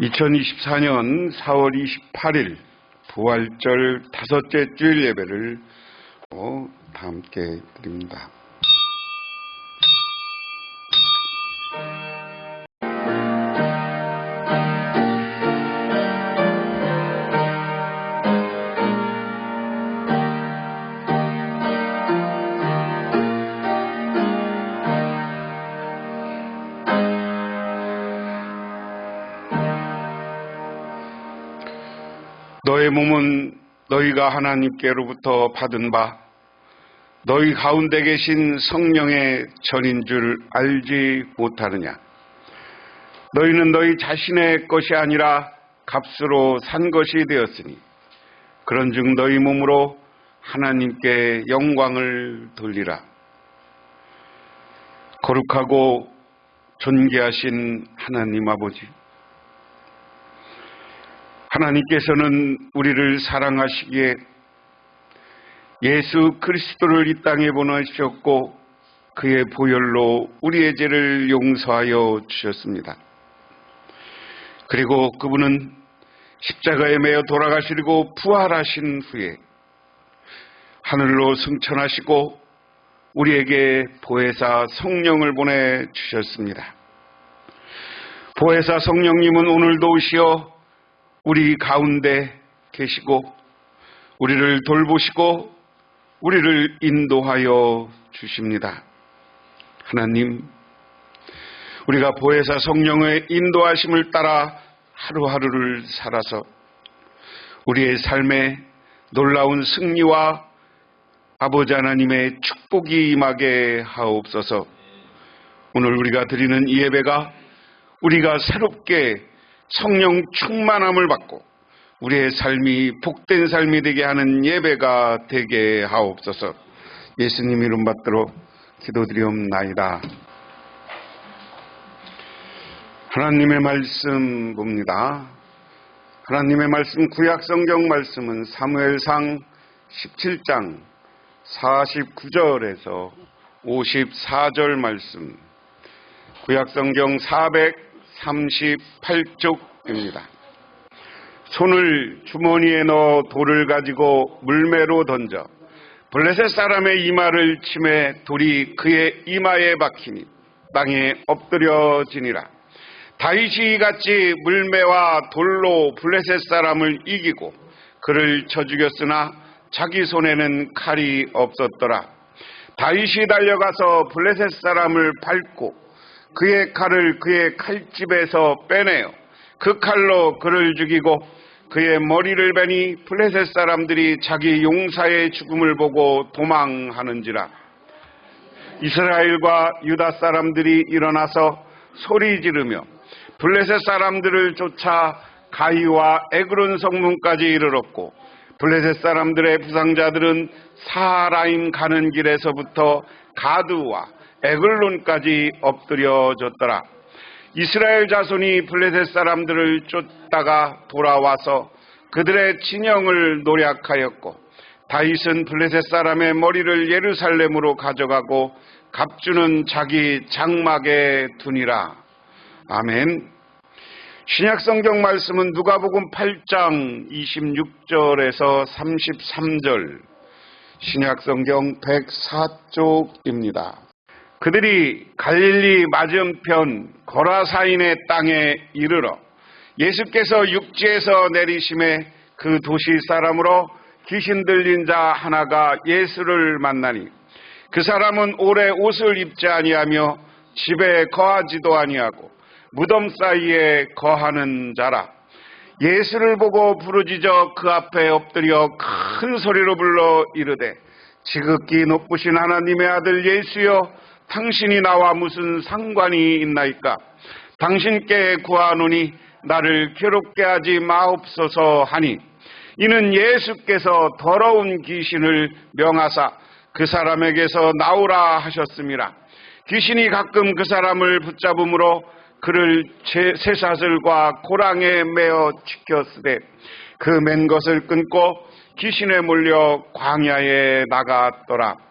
2024년 4월 28일 부활절 다섯째 주일 예배를 어, 다 함께 드립니다. 몸은 너희가 하나님께로부터 받은 바 너희 가운데 계신 성령의 전인 줄 알지 못하느냐? 너희는 너희 자신의 것이 아니라 값으로 산 것이 되었으니 그런즉 너희 몸으로 하나님께 영광을 돌리라. 거룩하고 존귀하신 하나님 아버지. 하나님께서는 우리를 사랑하시기에 예수 그리스도를 이 땅에 보내주셨고 그의 보혈로 우리의 죄를 용서하여 주셨습니다. 그리고 그분은 십자가에 매어 돌아가시고 부활하신 후에 하늘로 승천하시고 우리에게 보혜사 성령을 보내 주셨습니다. 보혜사 성령님은 오늘도 오시어 우리 가운데 계시고 우리를 돌보시고 우리를 인도하여 주십니다. 하나님, 우리가 보혜사 성령의 인도하심을 따라 하루하루를 살아서 우리의 삶에 놀라운 승리와 아버지 하나님의 축복이 임하게 하옵소서. 오늘 우리가 드리는 이 예배가 우리가 새롭게 성령 충만함을 받고 우리의 삶이 복된 삶이 되게 하는 예배가 되게 하옵소서. 예수님 이름 받들어 기도드리옵나이다. 하나님의 말씀 봅니다. 하나님의 말씀 구약 성경 말씀은 사무엘상 17장 49절에서 54절 말씀 구약 성경 438쪽 입니다. 손을 주머니에 넣어 돌을 가지고 물매로 던져 블레셋 사람의 이마를 침해 돌이 그의 이마에 박히니 땅에 엎드려지니라. 다윗이 같이 물매와 돌로 블레셋 사람을 이기고 그를 쳐 죽였으나 자기 손에는 칼이 없었더라. 다윗이 달려가서 블레셋 사람을 밟고 그의 칼을 그의 칼집에서 빼내어 그 칼로 그를 죽이고 그의 머리를 베니 블레셋 사람들이 자기 용사의 죽음을 보고 도망하는지라. 이스라엘과 유다 사람들이 일어나서 소리 지르며 블레셋 사람들을 쫓아 가이와 에그론 성문까지 이르렀고 블레셋 사람들의 부상자들은 사라임 가는 길에서부터 가드와 에글론까지 엎드려졌더라. 이스라엘 자손이 블레셋 사람들을 쫓다가 돌아와서 그들의 진영을 노략하였고 다윗은 블레셋 사람의 머리를 예루살렘으로 가져가고 갑주는 자기 장막에 두니라. 아멘. 신약 성경 말씀은 누가복음 8장 26절에서 33절 신약 성경 104쪽입니다. 그들이 갈릴리 맞은편 거라사인의 땅에 이르러 예수께서 육지에서 내리심에 그 도시 사람으로 귀신 들린 자 하나가 예수를 만나니 그 사람은 오래 옷을 입지 아니하며 집에 거하지도 아니하고 무덤 사이에 거하는 자라. 예수를 보고 부르짖어 그 앞에 엎드려 큰 소리로 불러 이르되 지극히 높으신 하나님의 아들 예수여 당신이 나와 무슨 상관이 있나이까 당신께 구하노니 나를 괴롭게 하지 마옵소서 하니 이는 예수께서 더러운 귀신을 명하사 그 사람에게서 나오라 하셨습니다. 귀신이 가끔 그 사람을 붙잡음으로 그를 쇠사슬과 고랑에 매어 지켰으되 그 맨 것을 끊고 귀신에 몰려 광야에 나갔더라.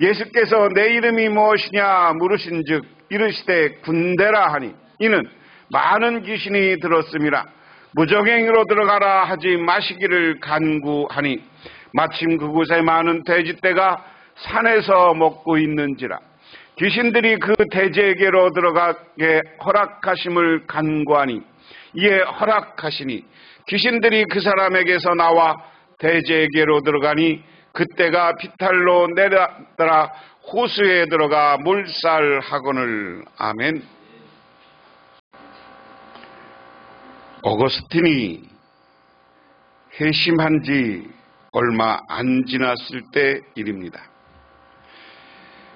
예수께서 내 이름이 무엇이냐 물으신즉 이르시되 군대라 하니. 이는 많은 귀신이 들었음이라 무정행으로 들어가라 하지 마시기를 간구하니 마침 그곳에 많은 돼지떼가 산에서 먹고 있는지라. 귀신들이 그 돼지에게로 들어가게 허락하심을 간구하니 이에 허락하시니 귀신들이 그 사람에게서 나와 돼지에게로 들어가니 그때가 비탈로 내려더라 호수에 들어가 물살하거늘 아멘. 어거스틴이 회심한 지 얼마 안 지났을 때 일입니다.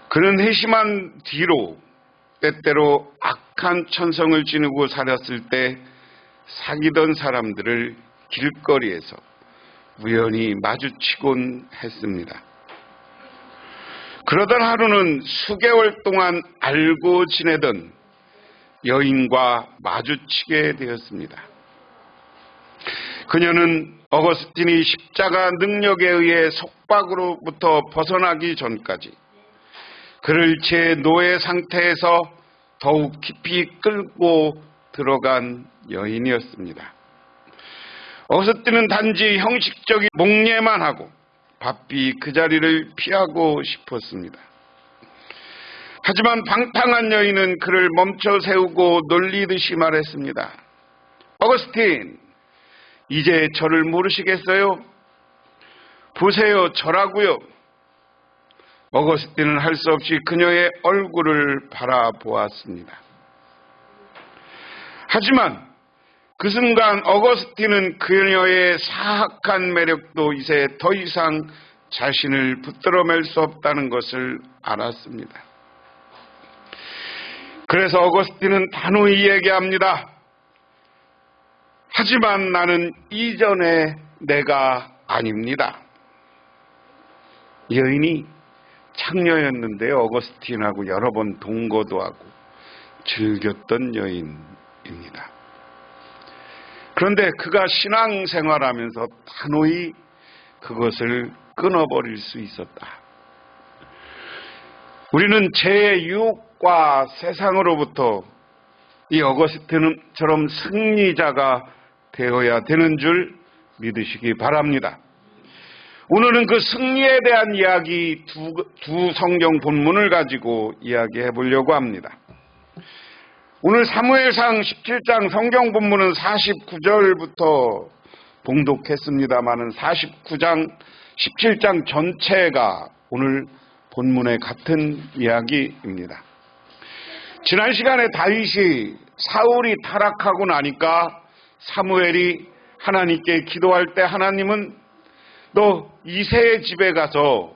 그는 회심한 뒤로 때때로 악한 천성을 지니고 살았을 때 사귀던 사람들을 길거리에서 우연히 마주치곤 했습니다. 그러던 하루는 수개월 동안 알고 지내던 여인과 마주치게 되었습니다. 그녀는 어거스틴이 십자가 능력에 의해 속박으로부터 벗어나기 전까지 그를 제 노예 상태에서 더욱 깊이 끌고 들어간 여인이었습니다. 어거스틴은 단지 형식적인 목례만 하고 바삐 그 자리를 피하고 싶었습니다. 하지만 방탕한 여인은 그를 멈춰 세우고 놀리듯이 말했습니다. 어거스틴, 이제 저를 모르시겠어요? 보세요, 저라고요. 어거스틴은 할 수 없이 그녀의 얼굴을 바라보았습니다. 하지만 그 순간 어거스틴은 그녀의 사악한 매력도 이제 더 이상 자신을 붙들어맬 수 없다는 것을 알았습니다. 그래서 어거스틴은 단호히 얘기합니다. 하지만 나는 이전에 내가 아닙니다. 여인이 창녀였는데요. 어거스틴하고 여러 번 동거도 하고 즐겼던 여인입니다. 그런데 그가 신앙생활하면서 단호히 그것을 끊어버릴 수 있었다. 우리는 죄의 유혹과 세상으로부터 이 어거스틴처럼 승리자가 되어야 되는 줄 믿으시기 바랍니다. 오늘은 그 승리에 대한 이야기 두, 두 성경 본문을 가지고 이야기해 보려고 합니다. 오늘 사무엘상 17장 성경 본문은 49절부터 봉독했습니다만은 49장 17장 전체가 오늘 본문의 같은 이야기입니다. 지난 시간에 다윗이 사울이 타락하고 나니까 사무엘이 하나님께 기도할 때 하나님은 너 이세의 집에 가서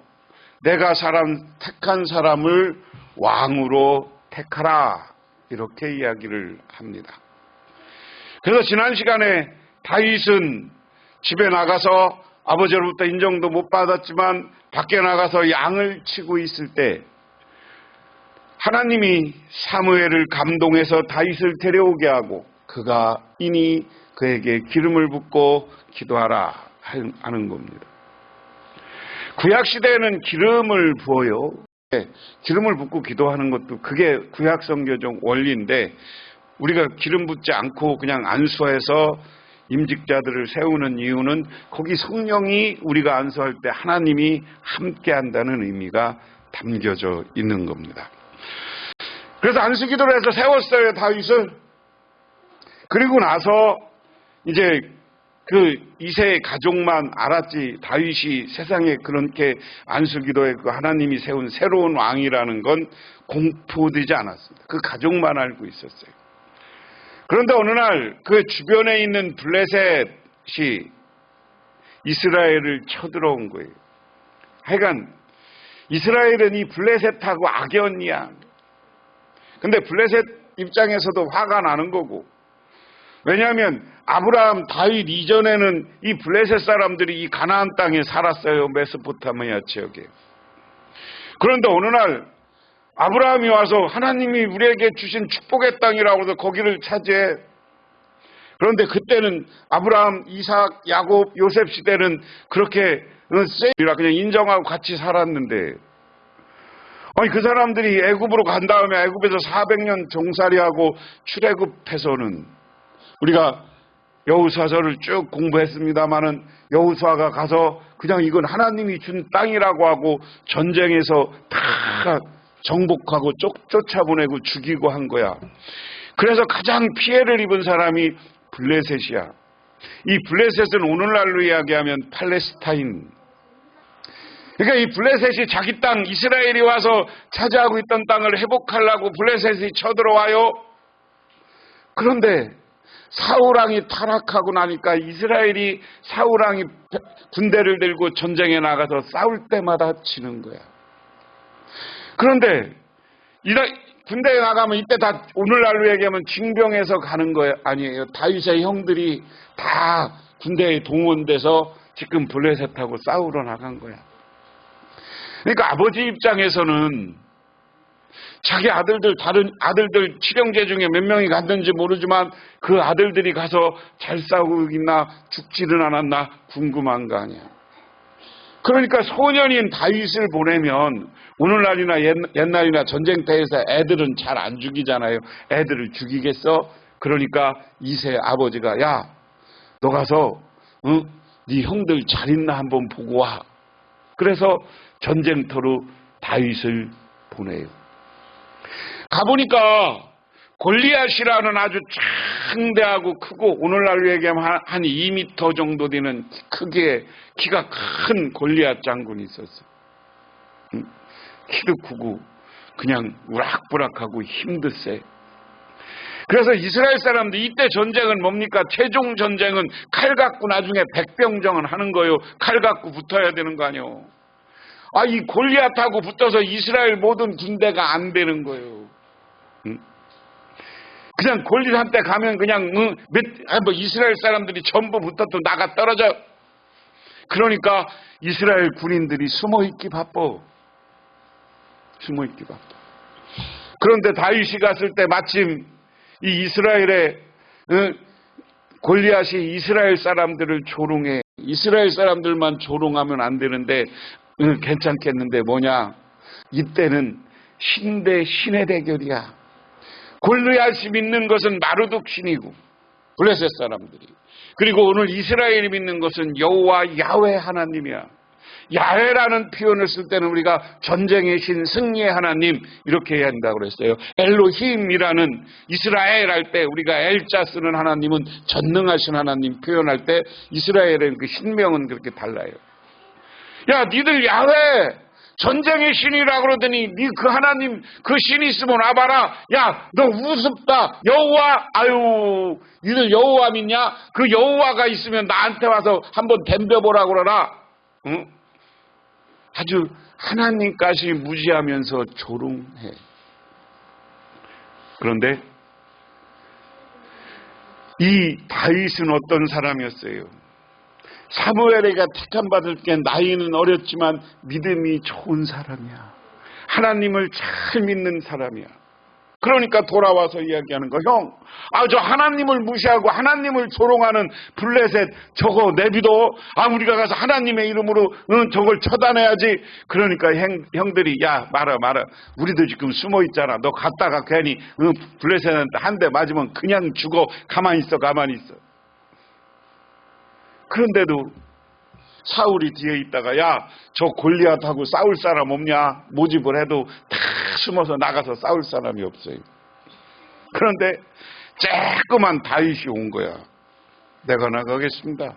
내가 사람 택한 사람을 왕으로 택하라 이렇게 이야기를 합니다. 그래서 지난 시간에 다윗은 집에 나가서 아버지로부터 인정도 못 받았지만 밖에 나가서 양을 치고 있을 때 하나님이 사무엘을 감동해서 다윗을 데려오게 하고 그가 이니 그에게 기름을 붓고 기도하라 하는 겁니다. 구약 시대에는 기름을 부어요. 네, 기름을 붓고 기도하는 것도 그게 구약 성교적 원리인데 우리가 기름 붓지 않고 그냥 안수해서 임직자들을 세우는 이유는 거기 성령이 우리가 안수할 때 하나님이 함께 한다는 의미가 담겨져 있는 겁니다. 그래서 안수 기도를 해서 세웠어요, 다윗을. 그리고 나서 이제 그 이세 가족만 알았지 다윗이 세상에 그렇게 안수기도에 그 하나님이 세운 새로운 왕이라는 건 공포되지 않았습니다. 그 가족만 알고 있었어요. 그런데 어느 날 그 주변에 있는 블레셋이 이스라엘을 쳐들어온 거예요. 하여간 이스라엘은 이 블레셋하고 악연이야. 근데 블레셋 입장에서도 화가 나는 거고 왜냐하면 아브라함, 다윗 이전에는 이 블레셋 사람들이 이 가나안 땅에 살았어요. 메소포타미아 지역에. 그런데 어느 날 아브라함이 와서 하나님이 우리에게 주신 축복의 땅이라고 해서 거기를 차지해. 그런데 그때는 아브라함, 이삭, 야곱, 요셉 시대는 그렇게 세이라 그냥 인정하고 같이 살았는데 아니 그 사람들이 애굽으로 간 다음에 애굽에서 400년 종살이하고 출애굽해서는 우리가 여우수아서를 쭉 공부했습니다마는 여우수아가 가서 그냥 이건 하나님이 준 땅이라고 하고 전쟁에서 다 정복하고 쫓, 쫓아보내고 죽이고 한 거야. 그래서 가장 피해를 입은 사람이 블레셋이야. 이 블레셋은 오늘날로 이야기하면 팔레스타인. 그러니까 이 블레셋이 자기 땅 이스라엘이 와서 차지하고 있던 땅을 회복하려고 블레셋이 쳐들어와요. 그런데 사우랑이 타락하고 나니까 이스라엘이 사우랑이 군대를 들고 전쟁에 나가서 싸울 때마다 지는 거야. 그런데 군대에 나가면 이때 다 오늘날로 얘기하면 징병해서 가는 거예요. 아니에요. 다윗의 형들이 다 군대에 동원돼서 지금 블레셋하고 싸우러 나간 거야. 그러니까 아버지 입장에서는 자기 아들들 다른 아들들 칠형제 중에 몇 명이 갔는지 모르지만 그 아들들이 가서 잘 싸우고 있나 죽지는 않았나 궁금한 거 아니야. 그러니까 소년인 다윗을 보내면 오늘날이나 옛, 날이나 전쟁터에서 애들은 잘 안 죽이잖아요. 애들을 죽이겠어? 그러니까 이세 아버지가 야, 너 가서 응? 네 형들 잘 있나 한번 보고 와. 그래서 전쟁터로 다윗을 보내요. 가보니까 골리앗이라는 아주 창대하고 크고 오늘날로 얘기하면 한 2미터 정도 되는 크기의 키가 큰 골리앗 장군이 있었어요. 키도 크고 그냥 우락부락하고 힘도 세. 그래서 이스라엘 사람들 이때 전쟁은 뭡니까? 최종 전쟁은 칼 갖고 나중에 백병정은 하는 거예요. 칼 갖고 붙어야 되는 거 아니에요. 아, 이 골리앗하고 붙어서 이스라엘 모든 군대가 안 되는 거예요. 응? 그냥 골리앗한테 가면 그냥 응, 몇, 아, 뭐 이스라엘 사람들이 전부 붙어도 나가 떨어져. 그러니까 이스라엘 군인들이 숨어 있기 바빠. 숨어 있기 바빠. 그런데 다윗이 갔을 때 마침 이 이스라엘의 응, 골리앗이 이스라엘 사람들을 조롱해. 이스라엘 사람들만 조롱하면 안 되는데 응, 괜찮겠는데 뭐냐? 이때는 신 대 신의 대결이야. 골리앗이 믿는 것은 마르둑 신이고 블레셋 사람들이 그리고 오늘 이스라엘이 믿는 것은 여호와 야훼 하나님이야. 야훼라는 표현을 쓸 때는 우리가 전쟁의 신, 승리의 하나님 이렇게 해야 한다고 그랬어요. 엘로힘이라는 이스라엘 할 때 우리가 엘자 쓰는 하나님은 전능하신 하나님 표현할 때 이스라엘의 그 신명은 그렇게 달라요. 야, 니들 야훼 전쟁의 신이라 그러더니 니 그 하나님 그 신이 있으면 와봐라. 야, 너 우습다. 여호와 아유, 니들 여호와 믿냐? 그 여호와가 있으면 나한테 와서 한번 덤벼보라 그러라. 응? 아주 하나님까지 무지하면서 조롱해. 그런데 이 다윗은 어떤 사람이었어요? 사무엘에게 택함 받을 게 나이는 어렸지만 믿음이 좋은 사람이야. 하나님을 잘 믿는 사람이야. 그러니까 돌아와서 이야기하는 거, 형, 아, 저 하나님을 무시하고 하나님을 조롱하는 블레셋 저거 내비도, 아, 우리가 가서 하나님의 이름으로, 응, 저걸 처단해야지. 그러니까 형, 형들이, 야, 말아, 말아. 우리도 지금 숨어 있잖아. 너 갔다가 괜히, 응, 블레셋한테 한 대 맞으면 그냥 죽어. 가만히 있어, 가만히 있어. 그런데도 사울이 뒤에 있다가 야 저 골리앗하고 싸울 사람 없냐 모집을 해도 다 숨어서 나가서 싸울 사람이 없어요. 그런데 쬐끄만 다윗이 온 거야. 내가 나가겠습니다.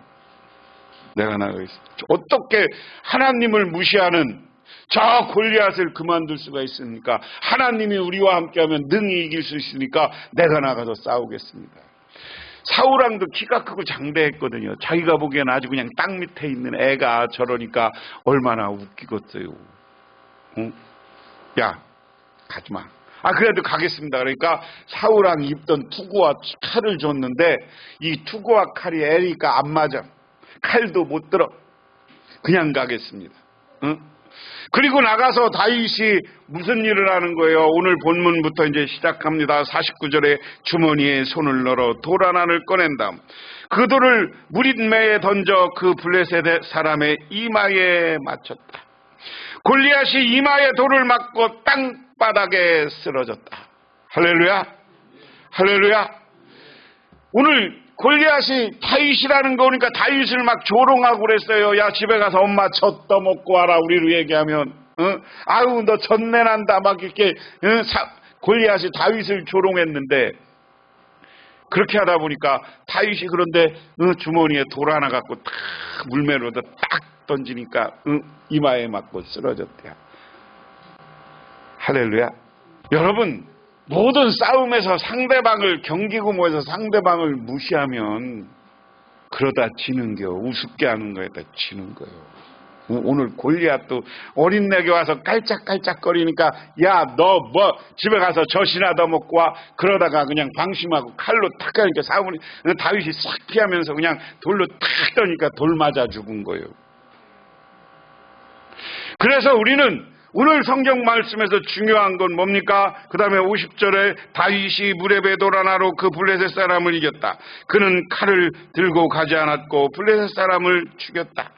내가 나가겠습니다. 어떻게 하나님을 무시하는 저 골리앗을 그만둘 수가 있습니까? 하나님이 우리와 함께하면 능히 이길 수 있으니까 내가 나가서 싸우겠습니다. 사우랑도 키가 크고 장대했거든요. 자기가 보기에는 아주 그냥 땅 밑에 있는 애가 저러니까 얼마나 웃기겠어요. 응? 야, 가지 마. 아, 그래도 가겠습니다. 그러니까 사우랑이 입던 투구와 칼을 줬는데 이 투구와 칼이 애니까 안 맞아. 칼도 못 들어. 그냥 가겠습니다. 응? 그리고 나가서 다윗이 무슨 일을 하는 거예요? 오늘 본문부터 이제 시작합니다. 49절에 주머니에 손을 넣어 돌 하나를 꺼낸다. 그 돌을 무릿매에 던져 그 블레셋 사람의 이마에 맞췄다. 골리앗이 이마에 돌을 맞고 땅바닥에 쓰러졌다. 할렐루야. 할렐루야. 오늘 골리앗이 다윗이라는 거 오니까 다윗을 막 조롱하고 그랬어요. 야 집에 가서 엄마 젖 떠먹고 와라 우리로 얘기하면 어? 아우 너 젖내 난다 막 이렇게 어? 사, 골리앗이 다윗을 조롱했는데 그렇게 하다 보니까 다윗이 그런데 어, 주머니에 돌 하나 갖고 딱 물매로도 딱 던지니까 어, 이마에 맞고 쓰러졌대요. 할렐루야. 여러분 모든 싸움에서 상대방을 경기고 뭐해서 상대방을 무시하면 그러다 지는 겨 우습게 하는 거에다 지는 거예요. 오늘 골리앗도 어린 내게 와서 깔짝깔짝거리니까 야 너 뭐 집에 가서 젖이나 더 먹고 와 그러다가 그냥 방심하고 칼로 탁 가니까 사울이 다윗이 싹 피하면서 그냥 돌로 탁 떠니까 돌 맞아 죽은 거예요. 그래서 우리는 오늘 성경 말씀에서 중요한 건 뭡니까? 그 다음에 50절에 다윗이 배돌 하나로 그 블레셋 사람을 이겼다. 그는 칼을 들고 가지 않았고 블레셋 사람을 죽였다.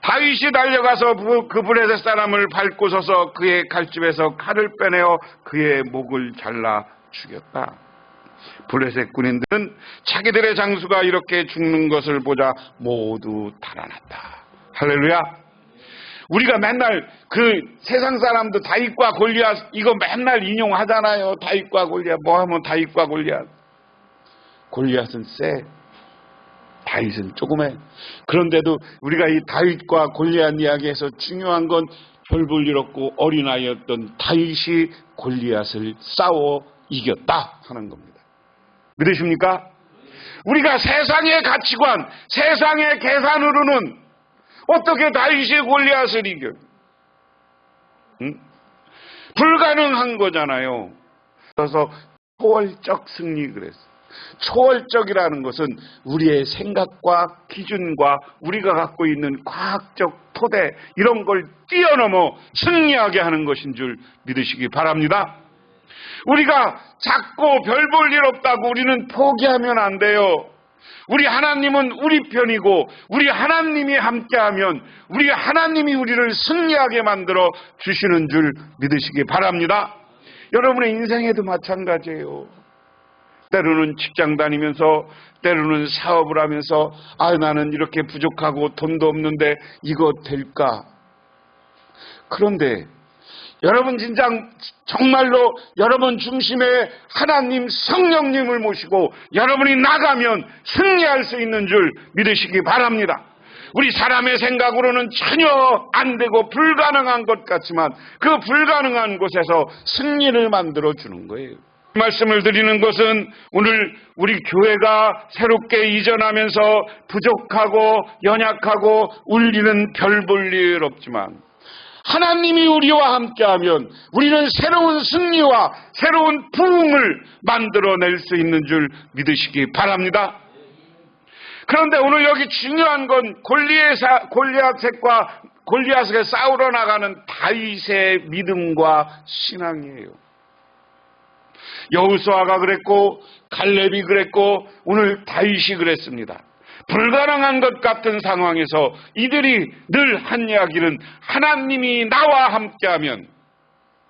다윗이 달려가서 그 블레셋 사람을 밟고 서서 그의 칼집에서 칼을 빼내어 그의 목을 잘라 죽였다. 블레셋 군인들은 자기들의 장수가 이렇게 죽는 것을 보자 모두 달아났다. 할렐루야. 우리가 맨날 그 세상 사람도 다윗과 골리앗 이거 맨날 인용하잖아요. 다윗과 골리앗 뭐 하면 다윗과 골리앗. 골리앗은 쎄. 다윗은 조금해. 그런데도 우리가 이 다윗과 골리앗 이야기에서 중요한 건 별볼 일 없고 어린아이였던 다윗이 골리앗을 싸워 이겼다 하는 겁니다. 믿으십니까? 우리가 세상의 가치관, 세상의 계산으로는 어떻게 다윗이 골리앗을 이겨? 응? 불가능한 거잖아요. 그래서 초월적 승리 그랬어. 초월적이라는 것은 우리의 생각과 기준과 우리가 갖고 있는 과학적 토대 이런 걸 뛰어넘어 승리하게 하는 것인 줄 믿으시기 바랍니다. 우리가 작고 별 볼 일 없다고 우리는 포기하면 안 돼요. 우리 하나님은 우리 편이고 우리 하나님이 함께하면 우리 하나님이 우리를 승리하게 만들어 주시는 줄 믿으시기 바랍니다. 여러분의 인생에도 마찬가지예요. 때로는 직장 다니면서 때로는 사업을 하면서 아 나는 이렇게 부족하고 돈도 없는데 이거 될까? 그런데 여러분 진짜 정말로 여러분 중심에 하나님 성령님을 모시고 여러분이 나가면 승리할 수 있는 줄 믿으시기 바랍니다. 우리 사람의 생각으로는 전혀 안 되고 불가능한 것 같지만 그 불가능한 곳에서 승리를 만들어 주는 거예요. 말씀을 드리는 것은 오늘 우리 교회가 새롭게 이전하면서 부족하고 연약하고 울리는 별 볼 일 없지만 하나님이 우리와 함께하면 우리는 새로운 승리와 새로운 부흥을 만들어낼 수 있는 줄 믿으시기 바랍니다. 그런데 오늘 여기 중요한 건 골리앗과 골리앗에게 싸우러 나가는 다윗의 믿음과 신앙이에요. 여우수아가 그랬고 갈렙이 그랬고 오늘 다윗이 그랬습니다. 불가능한 것 같은 상황에서 이들이 늘 한 이야기는 하나님이 나와 함께하면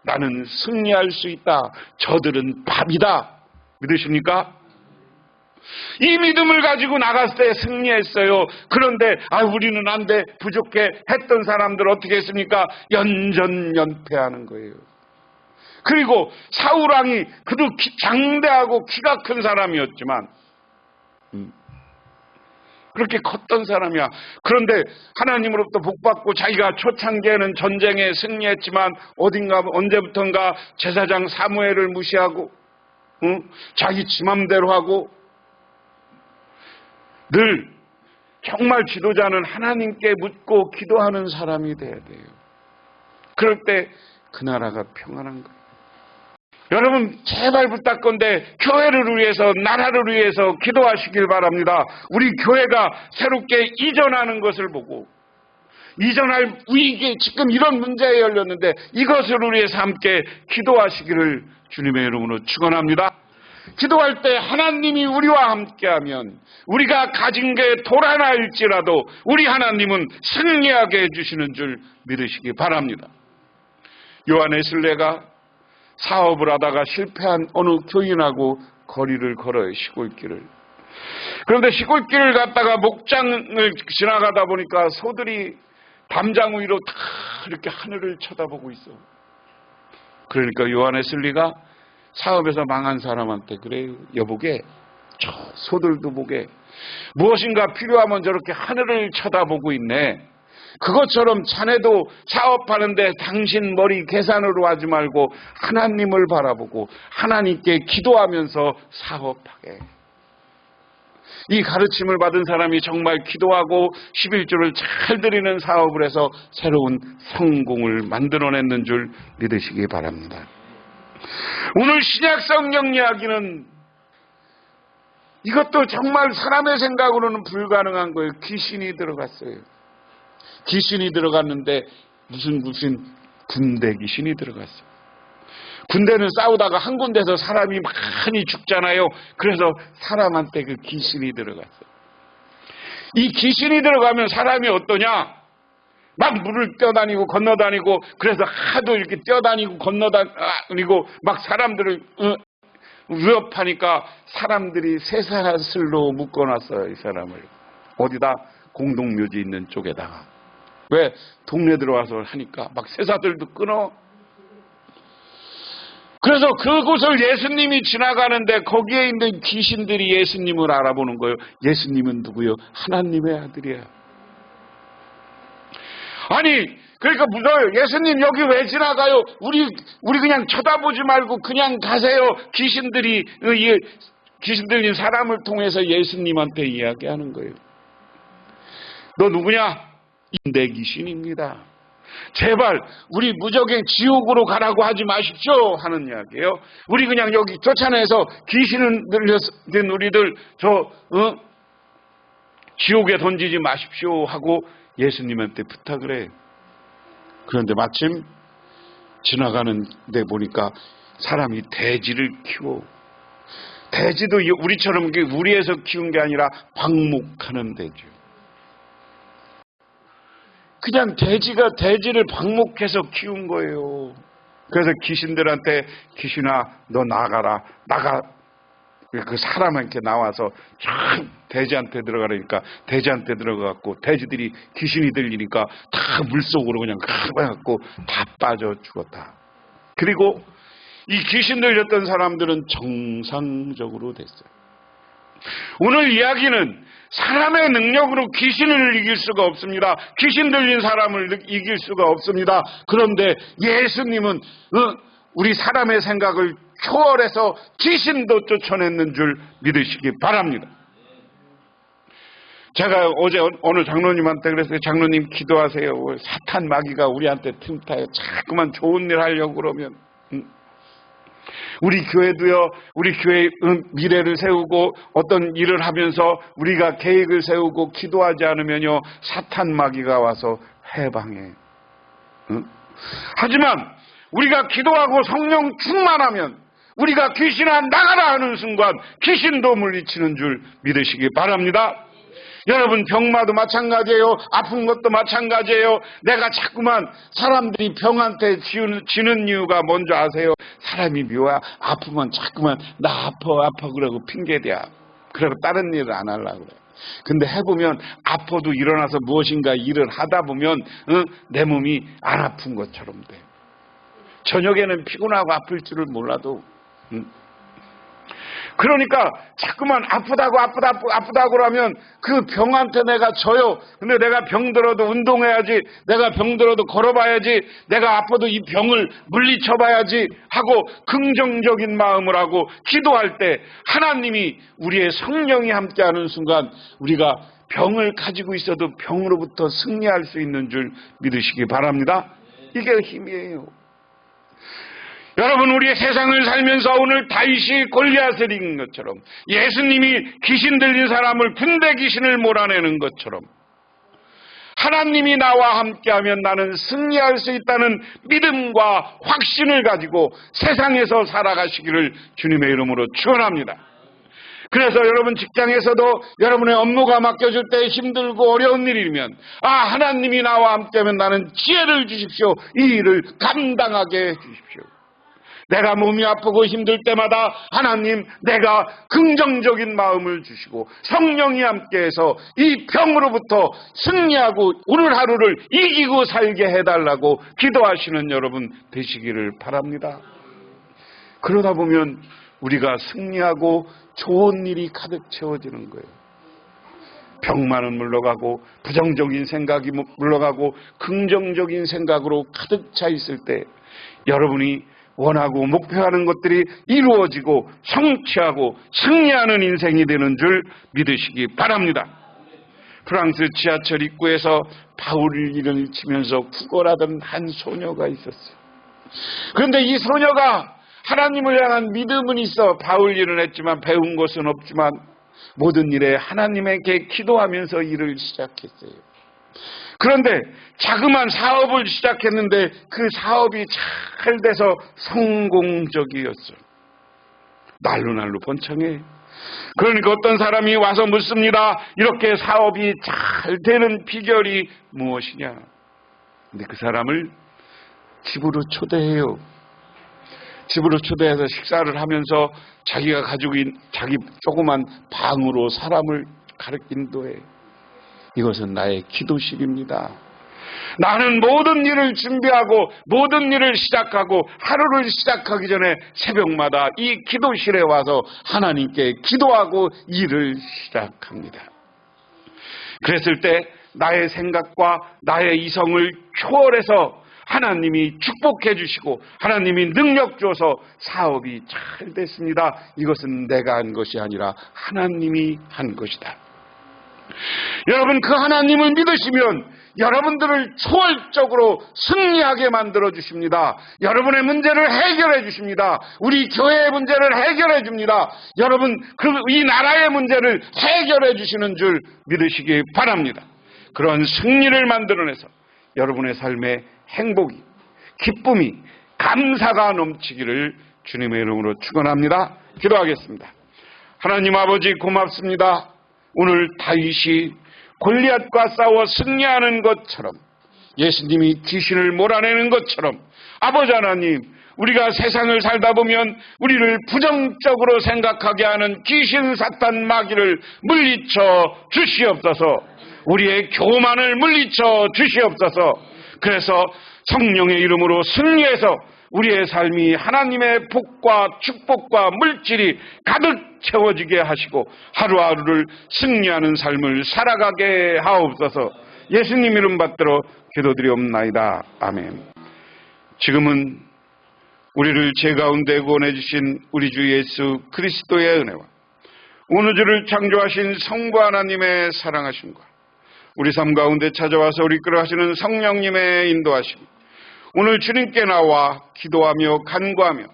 나는 승리할 수 있다. 저들은 밥이다. 믿으십니까? 이 믿음을 가지고 나갔을 때 승리했어요. 그런데 아 우리는 안 돼. 부족해 했던 사람들 어떻게 했습니까? 연전연패하는 거예요. 그리고 사우랑이 그도 장대하고 키가 큰 사람이었지만 음, 그렇게 컸던 사람이야. 그런데 하나님으로부터 복받고 자기가 초창기에는 전쟁에 승리했지만 어딘가 언제부턴가 제사장 사무엘을 무시하고 응? 자기 지맘대로 하고 늘 정말 지도자는 하나님께 묻고 기도하는 사람이 돼야 돼요. 그럴 때 그 나라가 평안한 거예요. 여러분 제발 부탁건데 교회를 위해서 나라를 위해서 기도하시길 바랍니다. 우리 교회가 새롭게 이전하는 것을 보고 이전할 위기 지금 이런 문제에 열렸는데 이것을 위해서 함께 기도하시기를 주님의 이름으로 축원합니다. 기도할 때 하나님이 우리와 함께하면 우리가 가진 게 돌아나일지라도 우리 하나님은 승리하게 해주시는 줄 믿으시기 바랍니다. 요한의 슬레가 사업을 하다가 실패한 어느 교인하고 거리를 걸어요, 시골길을. 그런데 시골길을 갔다가 목장을 지나가다 보니까 소들이 담장 위로 다 이렇게 하늘을 쳐다보고 있어. 그러니까 요한의 슬리가 사업에서 망한 사람한테 그래요. 여보게 저 소들도 보게 무엇인가 필요하면 저렇게 하늘을 쳐다보고 있네. 그것처럼 자네도 사업하는데 당신 머리 계산으로 하지 말고 하나님을 바라보고 하나님께 기도하면서 사업하게. 이 가르침을 받은 사람이 정말 기도하고 11조를 잘 드리는 사업을 해서 새로운 성공을 만들어냈는 줄 믿으시기 바랍니다. 오늘 신약 성경 이야기는 이것도 정말 사람의 생각으로는 불가능한 거예요. 귀신이 들어갔어요. 귀신이 들어갔는데 무슨 무슨 군대 귀신이 들어갔어요. 군대는 싸우다가 한 군데서 사람이 많이 죽잖아요. 그래서 사람한테 그 귀신이 들어갔어요. 이 귀신이 들어가면 사람이 어떠냐? 막 물을 뛰어다니고 건너다니고 그래서 하도 이렇게 뛰어다니고 건너다니고 막 사람들을 어, 위협하니까 사람들이 쇠사슬로 묶어놨어요 이 사람을 어디다 공동묘지 있는 쪽에다가 왜 동네 들어와서 하니까 막 쇠사들도 끊어 그래서 그곳을 예수님이 지나가는데 거기에 있는 귀신들이 예수님을 알아보는 거예요 예수님은 누구요 하나님의 아들이야 아니 그러니까 무서워요. 예수님 여기 왜 지나가요? 우리 우리 그냥 쳐다보지 말고 그냥 가세요. 귀신들이 이 귀신 들린 사람을 통해서 예수님한테 이야기하는 거예요. 너 누구냐? 인대 귀신입니다. 제발 우리 무적행 지옥으로 가라고 하지 마십시오 하는 이야기예요. 우리 그냥 여기 쫓아내서 귀신을 들린 우리들 저 어? 지옥에 던지지 마십시오 하고 예수님한테 부탁을 해요. 그런데 마침 지나가는 데 보니까 사람이 돼지를 키워. 돼지도 우리처럼 우리에서 키운 게 아니라 방목하는 돼지. 그냥 돼지가 돼지를 방목해서 키운 거예요. 그래서 귀신들한테 귀신아 너 나가라 나가 그 사람한테 나와서 참 돼지한테 들어가려니까 돼지한테 들어가갖고 돼지들이 귀신이 들리니까 다 물속으로 그냥 가봐갖고 다 빠져 죽었다. 그리고 이 귀신 들렸던 사람들은 정상적으로 됐어요. 오늘 이야기는 사람의 능력으로 귀신을 이길 수가 없습니다. 귀신 들린 사람을 이길 수가 없습니다. 그런데 예수님은 어, 우리 사람의 생각을 초월해서 귀신도 쫓아냈는 줄 믿으시기 바랍니다. 제가 어제 어느 장로님한테 그랬어요. 장로님 기도하세요. 사탄 마귀가 우리한테 틈타요. 자꾸만 좋은 일 하려고 그러면. 우리 교회도요, 우리 교회의 미래를 세우고 어떤 일을 하면서 우리가 계획을 세우고 기도하지 않으면요, 사탄 마귀가 와서 해방해. 응? 하지만 우리가 기도하고 성령 충만하면 우리가 귀신아 나가라 하는 순간 귀신도 물리치는 줄 믿으시기 바랍니다. 여러분 병마도 마찬가지예요. 아픈 것도 마찬가지예요. 내가 자꾸만 사람들이 병한테 지는, 이유가 뭔지 아세요? 사람이 묘야 아프면 자꾸만 나 아파 아파 그러고 핑계대야. 그러고 다른 일을 안 하려고 그래. 근데 해보면 아파도 일어나서 무엇인가 일을 하다 보면 어? 내 몸이 안 아픈 것처럼 돼. 저녁에는 피곤하고 아플 줄을 몰라도 음. 그러니까 자꾸만 아프다고 아프다 아프다고 그러면 그 병한테 내가 져요. 근데 내가 병들어도 운동해야지. 내가 병들어도 걸어봐야지. 내가 아파도 이 병을 물리쳐봐야지 하고 긍정적인 마음을 하고 기도할 때 하나님이 우리의 성령이 함께하는 순간 우리가 병을 가지고 있어도 병으로부터 승리할 수 있는 줄 믿으시기 바랍니다. 이게 힘이에요. 여러분 우리의 세상을 살면서 오늘 다윗이 골리앗을 이긴 것처럼 예수님이 귀신 들린 사람을 군대 귀신을 몰아내는 것처럼 하나님이 나와 함께하면 나는 승리할 수 있다는 믿음과 확신을 가지고 세상에서 살아가시기를 주님의 이름으로 축원합니다. 그래서 여러분 직장에서도 여러분의 업무가 맡겨질 때 힘들고 어려운 일이면 아 하나님이 나와 함께하면 나는 지혜를 주십시오. 이 일을 감당하게 해 주십시오. 내가 몸이 아프고 힘들 때마다 하나님 내가 긍정적인 마음을 주시고 성령이 함께해서 이 병으로부터 승리하고 오늘 하루를 이기고 살게 해달라고 기도하시는 여러분 되시기를 바랍니다. 그러다 보면 우리가 승리하고 좋은 일이 가득 채워지는 거예요. 병만은 물러가고 부정적인 생각이 물러가고 긍정적인 생각으로 가득 차 있을 때 여러분이 원하고 목표하는 것들이 이루어지고 성취하고 승리하는 인생이 되는 줄 믿으시기 바랍니다. 프랑스 지하철 입구에서 바울 이름을 치면서 구걸하던 한 소녀가 있었어요. 그런데 이 소녀가 하나님을 향한 믿음은 있어 바울 일을 했지만 배운 것은 없지만 모든 일에 하나님에게 기도하면서 일을 시작했어요. 그런데 자그마한 사업을 시작했는데 그 사업이 잘 돼서 성공적이었어요. 날로 날로 번창해. 그러니까 어떤 사람이 와서 묻습니다. 이렇게 사업이 잘 되는 비결이 무엇이냐? 근데 그 사람을 집으로 초대해요. 집으로 초대해서 식사를 하면서 자기가 가지고 있는 자기 조그만 방으로 사람을 가르친도해. 이것은 나의 기도식입니다. 나는 모든 일을 준비하고 모든 일을 시작하고 하루를 시작하기 전에 새벽마다 이 기도실에 와서 하나님께 기도하고 일을 시작합니다. 그랬을 때 나의 생각과 나의 이성을 초월해서 하나님이 축복해 주시고 하나님이 능력 줘서 사업이 잘 됐습니다. 이것은 내가 한 것이 아니라 하나님이 한 것이다. 여러분 그 하나님을 믿으시면 여러분들을 초월적으로 승리하게 만들어 주십니다. 여러분의 문제를 해결해 주십니다. 우리 교회의 문제를 해결해 줍니다. 여러분 그이 나라의 문제를 해결해 주시는 줄 믿으시기 바랍니다. 그런 승리를 만들어내서 여러분의 삶에 행복이, 기쁨이, 감사가 넘치기를 주님의 이름으로 축원합니다. 기도하겠습니다. 하나님 아버지 고맙습니다. 오늘 다윗이 골리앗과 싸워 승리하는 것처럼 예수님이 귀신을 몰아내는 것처럼 아버지 하나님 우리가 세상을 살다 보면 우리를 부정적으로 생각하게 하는 귀신 사탄 마귀를 물리쳐 주시옵소서. 우리의 교만을 물리쳐 주시옵소서. 그래서 성령의 이름으로 승리해서 우리의 삶이 하나님의 복과 축복과 물질이 가득 채워지게 하시고 하루하루를 승리하는 삶을 살아가게 하옵소서 예수님 이름 받들어 기도드리옵나이다. 아멘. 지금은 우리를 제 가운데 구원해주신 우리 주 예수 그리스도의 은혜와 오늘주를 창조하신 성부 하나님의 사랑하심과 우리 삶 가운데 찾아와서 우리 끌어하시는 성령님의 인도하심 오늘 주님께 나와 기도하며 간구하며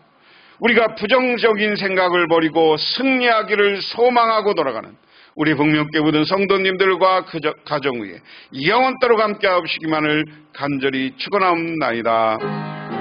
우리가 부정적인 생각을 버리고 승리하기를 소망하고 돌아가는 우리 북녘계 묻은 성도님들과 그 가정 위에 영원토록 함께 하시기만을 간절히 축원하옵나이다.